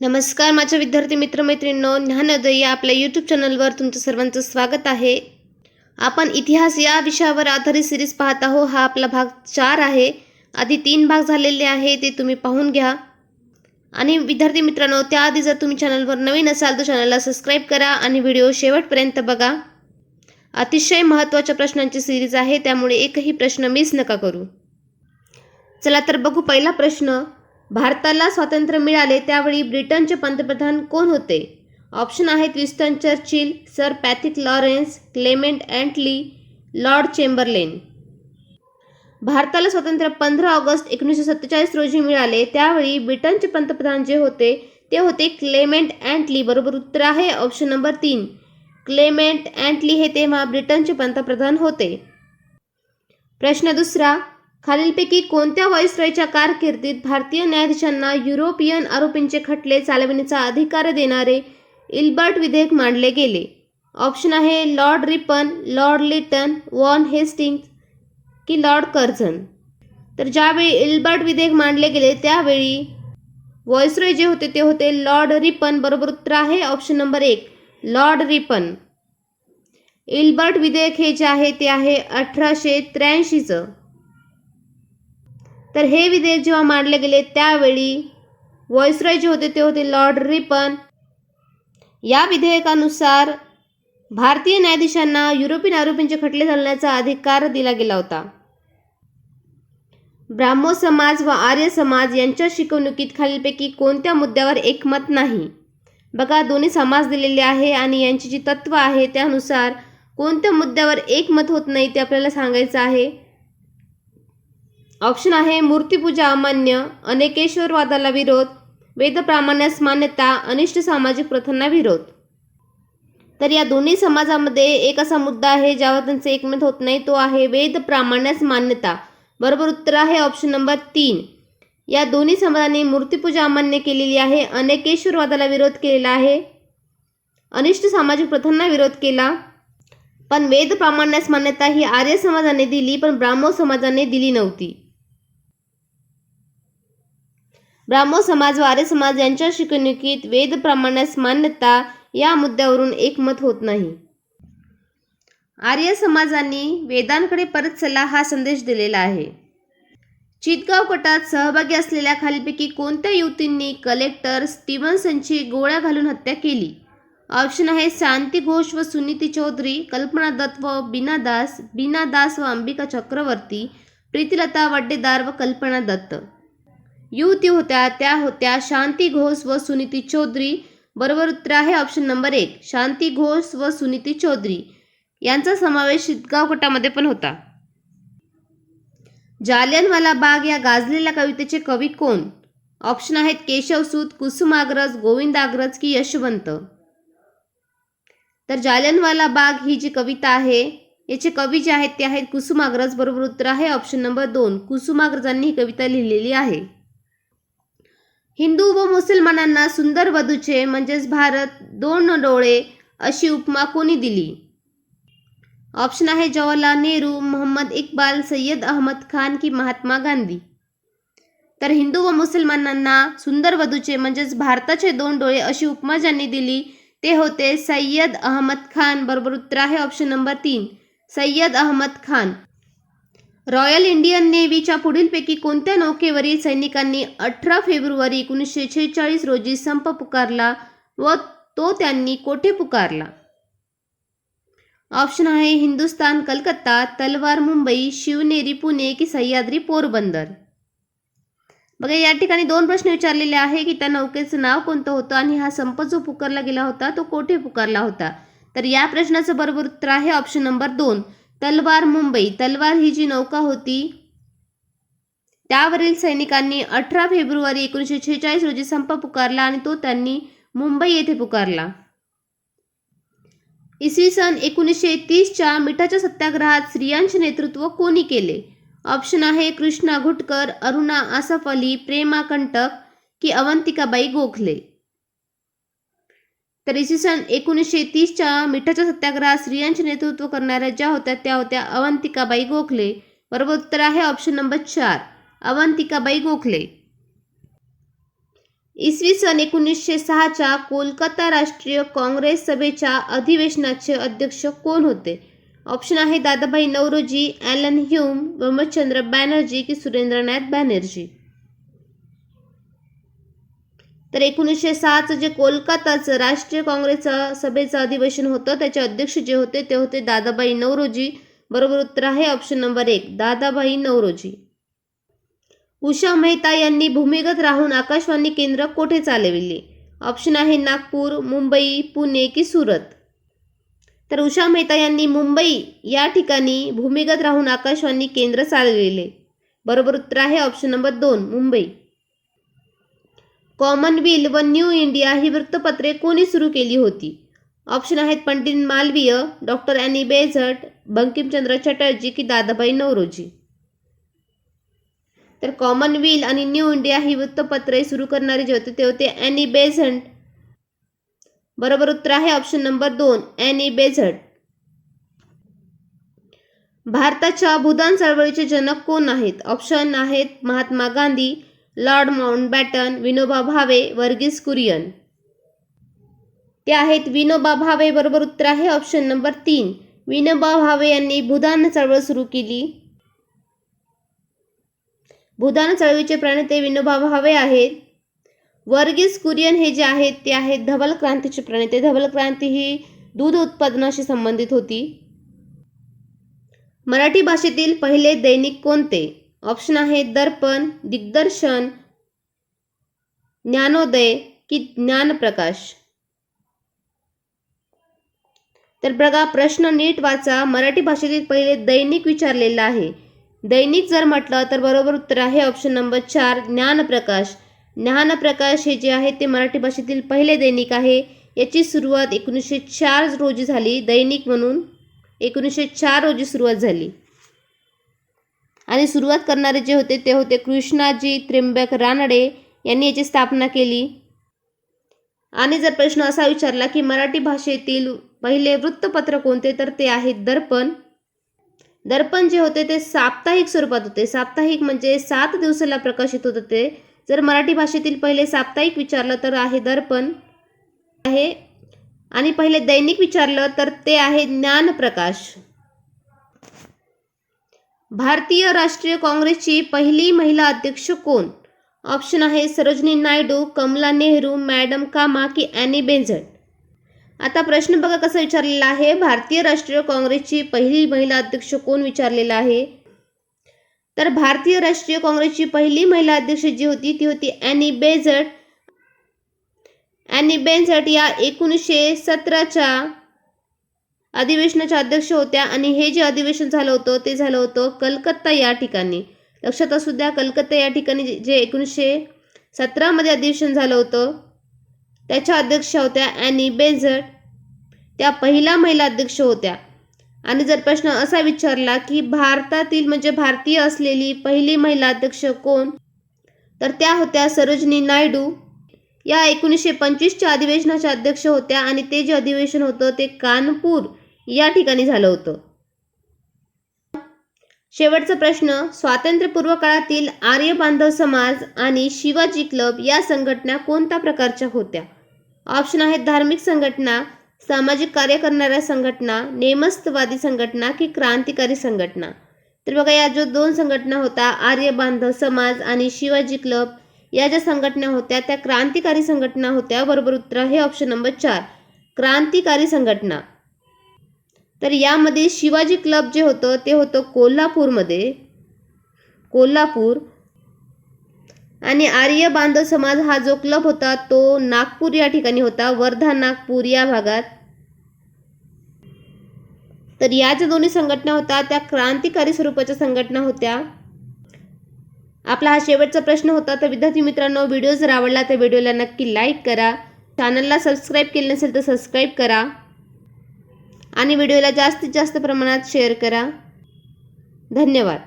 नमस्कार माझ्या विद्यार्थी मित्रमैत्रिणींनो ज्ञानोदय या आपल्या यूट्यूब चॅनलवर तुमचं सर्वांचं स्वागत आहे. आपण इतिहास या विषयावर आधारित सिरीज पाहत आहो हा आपला भाग चार आहे. आधी तीन भाग झालेले आहे ते तुम्ही पाहून घ्या. आणि विद्यार्थी मित्रांनो त्याआधी जर तुम्ही चॅनलवर नवीन असाल तर चॅनलला सबस्क्राईब करा आणि व्हिडिओ शेवटपर्यंत बघा. अतिशय महत्त्वाच्या प्रश्नांची सिरीज आहे त्यामुळे एकही प्रश्न मिस नका करू. चला तर बघू पहिला प्रश्न. भारताला स्वातंत्र्य मिळाले त्यावेळी ब्रिटनचे पंतप्रधान कोण होते? ऑप्शन आहेत Winston Churchill sir Pethick Lawrence Clement Attlee Lord Chamberlain. भारताला स्वातंत्र्य पंधरा ऑगस्ट एकोणीसशे सत्तेचाळीस रोजी मिळाले त्यावेळी ब्रिटनचे पंतप्रधान जे होते ते होते क्लेमेंट अँटली बरोबर उत्तर आहे ऑप्शन नंबर तीन. क्लेमेंट अँटली हे तेव्हा ब्रिटनचे पंतप्रधान होते. प्रश्न दुसरा खालीलपैकी कोणत्या व्हाईसरॉयच्या कारकिर्दीत भारतीय न्यायाधीशांना युरोपियन आरोपींचे खटले चालविण्याचा अधिकार देणारे इल्बर्ट विधेयक मांडले गेले. ऑप्शन आहे Lord Ripon Lord Lytton Warren Hastings की लॉर्ड कर्झन. तर ज्यावेळी इल्बर्ट विधेयक मांडले गेले त्यावेळी व्हॉइसरॉय जे होते ते होते लॉर्ड रिपन. बरोबर उत्तर आहे ऑप्शन नंबर एक लॉर्ड रिपन. इल्बर्ट विधेयक हे जे आहे ते आहे अठराशे त्र्याऐंशीचं. तर हे विधेयक जेव्हा मांडले गेले त्यावेळी व्हॉइसरॉय जे होते ते होते लॉर्ड रिपन. या विधेयकानुसार भारतीय न्यायाधीशांना युरोपियन आरोपींचे खटले चालण्याचा अधिकार दिला गेला होता. ब्राह्मो समाज व आर्य समाज यांच्या शिकवणुकीत खालीलपैकी कोणत्या मुद्द्यावर एकमत नाही? बघा दोन्ही समाज दिलेले आहे आणि यांची जी तत्व आहे त्यानुसार कोणत्या मुद्द्यावर एकमत होत नाही ते आपल्याला सांगायचं आहे. ऑप्शन आहे मूर्तीपूजा अमान्य अनेकेश्वरवादाला विरोध वेदप्रामाण्यास मान्यता अनिष्ट सामाजिक प्रथांना विरोध. तर या दोन्ही समाजामध्ये एक असा मुद्दा आहे ज्यावर त्यांचे एकमत होत नाही तो आहे वेद प्रामाण्यास मान्यता. बरोबर उत्तर आहे ऑप्शन नंबर तीन. या दोन्ही समाजांनी मूर्तीपूजा अमान्य केलेली आहे अनेकेश्वरवादाला विरोध केलेला आहे अनिष्ट सामाजिक प्रथांना विरोध केला. पण वेद प्रामाण्यास मान्यता ही आर्य समाजाने दिली पण ब्राह्मण समाजाने दिली नव्हती. ब्राह्मो समाज वारे आर्य समाज यांच्या शिकवणुकीत वेद प्रमाणास मान्यता या मुद्द्यावरून एकमत होत नाही. आर्य समाजांनी वेदांकडे परत चला हा संदेश दिलेला आहे. चितगाव गटात सहभागी असलेल्या खालीपैकी कोणत्या युवतींनी कलेक्टर स्टीव्हन्सनची गोळ्या घालून हत्या केली? ऑप्शन आहे शांती घोष व सुनीती चौधरी कल्पना दत्त व बीना दास बीना दास व अंबिका चक्रवर्ती प्रीतिलता वड्डेदार व कल्पना दत्त. युवती होत्या त्या होत्या शांती घोष व सुनीती चौधरी. बरोबर उत्तर आहे ऑप्शन नंबर एक. शांती घोष व सुनीती चौधरी. यांचा समावेश शितगाव गटामध्ये पण होता. जालियनवाला बाग या गाजलेल्या कवितेचे कवी कोण? ऑप्शन आहेत केशवसूत कुसुमाग्रज गोविंदाग्रज की यशवंत. तर जालियनवाला बाग ही जी कविता आहे याचे कवी जे आहेत ते आहेत कुसुमाग्रज बरोबर उत्तर आहे ऑप्शन नंबर दोन. कुसुमाग्रजांनी ही कविता लिहिलेली आहे. हिंदू व मुसलमानांना सुंदर वधूचे म्हणजेच भारत दोन डोळे अशी उपमा कोणी दिली? ऑप्शन आहे जवाहरलाल नेहरू मोहम्मद इक्बाल सय्यद अहमद खान की महात्मा गांधी. तर हिंदू व मुसलमानांना सुंदर वधूचे म्हणजेच भारताचे दोन डोळे अशी उपमा ज्यांनी दिली ते होते सय्यद अहमद खान. बरोबर उत्तर आहे ऑप्शन नंबर तीन सय्यद अहमद खान. रॉयल इंडियन नेव्हीच्या पुढीलपैकी कोणत्या नौकेवरील सैनिकांनी अठरा फेब्रुवारी एकोणीसशे शेहेचाळीस रोजी संप पुकारला व तो त्यांनी कोठे पुकारला? ऑप्शन आहे हिंदुस्तान कलकत्ता तलवार मुंबई शिवनेरी पुणे की सह्याद्री पोरबंदर. बघा या ठिकाणी दोन प्रश्न विचारलेले आहे की त्या नौकेचं नाव कोणतं होतं आणि हा संप जो पुकारला गेला होता तो कोठे पुकारला होता? तर या प्रश्नाचं बरोबर उत्तर आहे ऑप्शन नंबर दोन. तलवार मुंबई. तलवार ही जी नौका होती त्यावरील सैनिकांनी अठरा फेब्रुवारी एकोणीसशे छेचाळीस रोजी संप पुकारला आणि तो त्यांनी मुंबई येथे पुकारला. इसवी सन एकोणीसशे तीसच्या मिठाच्या सत्याग्रहात स्त्रियांचे नेतृत्व कोणी केले? ऑप्शन आहे कृष्णा घुटकर अरुणा आसफ अली प्रेमा कंटक की अवंतिकाबाई गोखले. तर इसवी सन एकोणीसशे तीसच्या मिठाच्या सत्याग्रहात स्त्रियांचे नेतृत्व करणाऱ्या ज्या होत्या त्या होत्या अवंतिकाबाई गोखले. बरोबर उत्तर आहे ऑप्शन नंबर चार अवंतिकाबाई गोखले. इसवी सन एकोणीसशे सहाच्या कोलकाता राष्ट्रीय काँग्रेस सभेच्या अधिवेशनाचे अध्यक्ष कोण होते? ऑप्शन आहे दादाभाई नवरोजी ॲलन ह्यूम ब्रह्मचंद्र बॅनर्जी की सुरेंद्रनाथ बॅनर्जी. तर एकोणीसशे सहाचं जे कोलकाताचं राष्ट्रीय काँग्रेसचं सभेचं अधिवेशन होतं त्याचे अध्यक्ष जे होते ते होते दादाबाई नवरोजी. बरोबर उत्तर आहे ऑप्शन नंबर एक दादाबाई नवरोजी. उषा मेहता यांनी भूमिगत राहून आकाशवाणी केंद्र कोठे चालविले? ऑप्शन आहे नागपूर मुंबई पुणे की सुरत? तर उषा मेहता यांनी मुंबई या ठिकाणी भूमिगत राहून आकाशवाणी केंद्र चालविले. बरोबर उत्तर आहे ऑप्शन नंबर दोन मुंबई. कॉमनवेल व न्यू इंडिया ही वृत्तपत्रे कोणी सुरू केली होती? ऑप्शन आहेत Pandit Malviya doctor Annie Besant Bankimchandra Chatterjee की दादाबाई नवरोजी तर कॉमनवेल आणि न्यू इंडिया ही वृत्तपत्रे सुरू करणारे जे होते ते होते अॅनी बेझंट. बरोबर उत्तर आहे ऑप्शन नंबर दोन अॅनी बेझट. भारताच्या भूदान चळवळीचे जनक कोण आहेत? ऑप्शन आहेत महात्मा गांधी लॉर्ड माउंटबॅटन विनोबा भावे वर्गीस कुरियन. ते आहेत विनोबा भावे बरोबर उत्तर आहे ऑप्शन नंबर तीन. विनोबा भावे यांनी भूदान चळवळ सुरू केली. भूदान चळवळीचे प्रणेते विनोबा भावे आहेत. वर्गीस कुरियन हे जे आहेत ते आहेत धवल क्रांतीचे प्रणेते. धवल क्रांती ही दूध उत्पादनाशी संबंधित होती. मराठी भाषेतील पहिले दैनिक कोणते? ऑप्शन आहे दर्पण दिग्दर्शन ज्ञानोदय की ज्ञानप्रकाश. तर बघा प्रश्न नीट वाचा. मराठी भाषेतील पहिले दैनिक विचारलेलं आहे. दैनिक जर म्हटलं तर बरोबर उत्तर आहे ऑप्शन नंबर चार ज्ञानप्रकाश. ज्ञानप्रकाश हे जे आहे ते मराठी भाषेतील पहिले दैनिक आहे. याची सुरुवात एकोणीसशे चार रोजी झाली. दैनिक म्हणून एकोणीसशे चार रोजी सुरुवात झाली. आणि सुरुवात करणारे जे होते ते होते कृष्णाजी त्र्यंबक रानडे यांनी याची स्थापना केली. आणि जर प्रश्न असा विचारला की मराठी भाषेतील पहिले वृत्तपत्र कोणते तर ते आहे दर्पण. दर्पण जे होते ते साप्ताहिक स्वरूपात होते. साप्ताहिक म्हणजे सात दिवसाला प्रकाशित होत होते. जर मराठी भाषेतील पहिले साप्ताहिक विचारलं तर आहे दर्पण. आहे. आणि पहिले दैनिक विचारलं तर ते आहे ज्ञानप्रकाश. भारतीय राष्ट्रीय काँग्रेसची पहिली महिला अध्यक्ष कोण? ऑप्शन आहे सरोजनी नायडू कमला नेहरू मॅडम कामा की ॲनी बेंझट आता प्रश्न बघा कसा विचारलेला आहे. भारतीय राष्ट्रीय काँग्रेसची पहिली महिला अध्यक्ष कोण विचारलेला आहे? तर भारतीय राष्ट्रीय काँग्रेसची पहिली महिला अध्यक्ष जी होती ती होती ॲनी बेझट ॲनी बेंझट या एकोणीसशे सतराच्या अधिवेशनाच्या अध्यक्ष होत्या आणि हे जे अधिवेशन झालं होतं ते झालं होतं कलकत्ता या ठिकाणी. लक्षात असू द्या कलकत्ता या ठिकाणी जे- एकोणीसशे सतरामध्ये अधिवेशन झालं होतं त्याच्या अध्यक्ष होत्या ॲनी बेझट त्या पहिल्या महिला अध्यक्ष होत्या. आणि जर प्रश्न असा विचारला की भारतातील म्हणजे भारतीय असलेली पहिली महिला अध्यक्ष कोण? तर त्या होत्या सरोजनी नायडू. या एकोणीसशे पंचवीसच्या अधिवेशनाच्या अध्यक्ष होत्या आणि ते जे अधिवेशन होतं ते कानपूर या ठिकाणी झालं होतं. शेवटचा प्रश्न स्वातंत्र्यपूर्व काळातील आर्य बांधव समाज आणि शिवाजी क्लब या संघटना कोणत्या प्रकारच्या होत्या? ऑप्शन आहेत धार्मिक संघटना सामाजिक कार्य करणाऱ्या संघटना नेमस्तवादी संघटना की क्रांतिकारी संघटना. तर बघा या जो दोन संघटना होत्या आर्य बांधव समाज आणि शिवाजी क्लब या ज्या संघटना होत्या त्या क्रांतिकारी संघटना होत्या. बरोबर उत्तर आहे ऑप्शन नंबर चार. क्रांतिकारी संघटना. तर यामध्ये शिवाजी क्लब जे होतं ते होतं कोल्हापूरमध्ये. कोल्हापूर आणि आर्य बांधव समाज हा जो क्लब होता तो नागपूर या ठिकाणी होता वर्धा नागपूर या भागात. तर या ज्या दोन्ही संघटना होत्या त्या क्रांतिकारी स्वरूपाच्या संघटना होत्या. आपला हा शेवटचा प्रश्न होता तर विद्यार्थी मित्रांनो व्हिडिओ जर आवडला तर व्हिडिओला नक्की लाईक करा. चॅनलला सबस्क्राईब केलं नसेल तर सबस्क्राईब करा. आणि व्हिडिओला जास्तीत जास्त प्रमाणात शेअर करा. धन्यवाद.